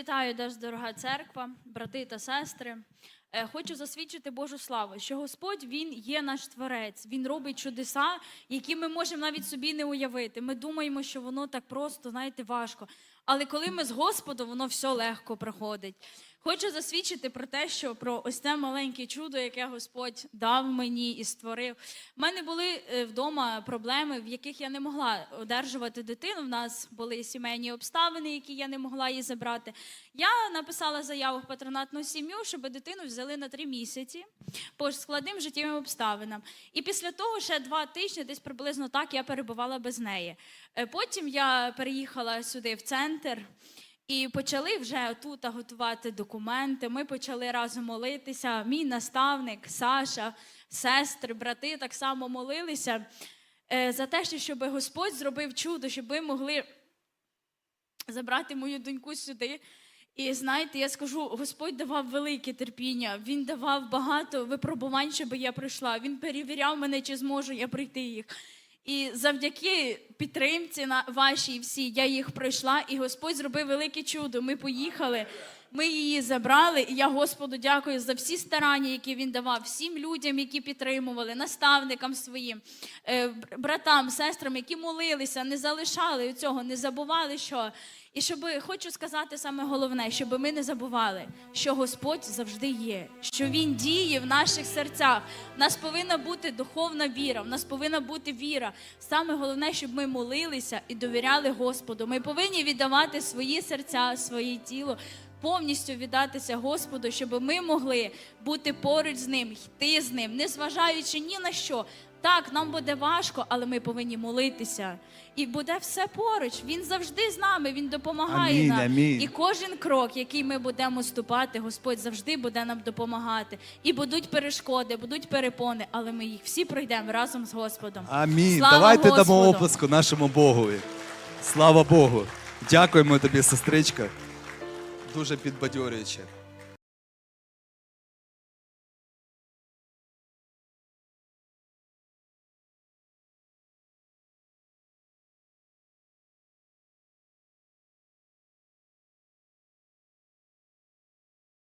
Вітаю, дорога церква, брати та сестри. Е, Хочу засвідчити Божу славу, що Господь Він є наш творець. Він робить чудеса, які ми можемо навіть собі не уявити. Ми думаємо, що воно так просто, знаєте, важко. Але коли ми з Господом, воно все легко проходить. Хочу засвідчити про те, що про ось це маленьке чудо, яке Господь дав мені і створив. У мене були е, вдома проблеми, в яких я не могла одержувати дитину. В нас були сімейні обставини, які я не могла її забрати. Я написала заяву в патронатну сім'ю, щоб дитину взяли на три місяці по складним життєвим обставинам. І після того ще два тижні, десь приблизно так, я перебувала без неї. Е, Потім я переїхала сюди в центр. І почали вже тут готувати документи. Ми почали разом молитися. Мій наставник, Саша, сестри, брати так само молилися е, за те, що- щоб Господь зробив чудо, щоб ми могли забрати мою доньку сюди. І знаєте, я скажу, Господь давав велике терпіння. Він давав багато випробувань, щоб я прийшла. Він перевіряв мене, чи зможу я пройти їх. І завдяки підтримці на вашій всій я їх пройшла, і Господь зробив велике чудо. Ми поїхали, ми її забрали. І я Господу дякую за всі старання, які він давав, всім людям, які підтримували, наставникам своїм, е, братам, сестрам, які молилися, не залишали цього, не забували що. І щоб хочу сказати саме головне, щоб ми не забували, що Господь завжди є, що Він діє в наших серцях. У нас повинна бути духовна віра, в нас повинна бути віра. Саме головне, щоб ми молилися і довіряли Господу. Ми повинні віддавати свої серця, своє тіло. Повністю віддатися Господу, щоб ми могли бути поруч з ним, йти з ним, не зважаючи ні на що. Так, нам буде важко, але ми повинні молитися. І буде все поруч. Він завжди з нами, він допомагає Амінь, нам. амінь. І кожен крок, який ми будемо ступати, Господь завжди буде нам допомагати. І будуть перешкоди, будуть перепони, але ми їх всі пройдемо разом з Господом. Амінь. Слава Давайте дамо Господу! оплеску нашому Богові. Слава Богу. Дякуємо тобі, сестричка. Дуже підбадьорююче.